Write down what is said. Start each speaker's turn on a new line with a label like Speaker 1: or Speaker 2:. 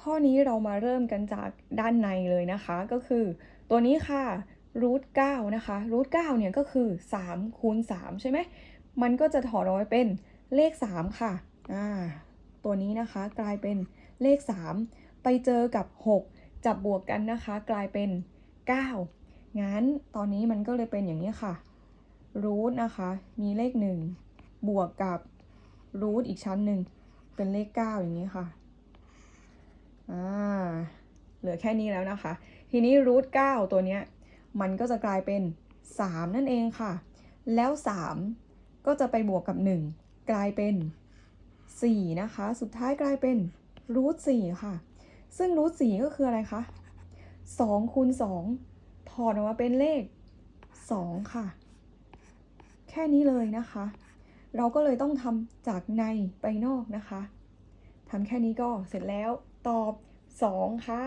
Speaker 1: ข้อนี้เรามาเริ่มกันจากด้านในเลยนะคะ ก็คือตัวนี้ค่ะรูท9นะคะรูท9เนี่ยก็คือ3คูณ3ใช่ไหมมันก็จะถอดออกมาเป็นเลข 3 ค่ะอ่าตัวนี้นะคะกลายเป็นเลข 3 ไปเจอกับ 6 จับบวกกันนะคะ กลายเป็น 9 งั้นตอนนี้มันก็เลยเป็นอย่างนี้ค่ะรูทนะคะมีเลข 1 บวกกับรูทอีกชั้นหนึ่งเป็นเลข 9 อย่างนี้ค่ะ ลือแค่นี้แล้วนะคะ ทีนี้รูท9ตัวเนี้ยมันก็จะกลายเป็น 3 นั่นเองค่ะ แล้ว 3 ก็จะไปบวกกับ 1 กลายเป็น 4 นะคะ สุดท้ายกลายเป็นรูท4ค่ะ ซึ่งรูท4ก็คืออะไรคะ2คูณ2ถอดออกมาเป็นเลข 2 ค่ะ แค่นี้เลยนะคะ เราก็เลยต้องทำจากในไปนอกนะคะทำแค่นี้ก็เสร็จแล้วตอบ 2 ค่ะ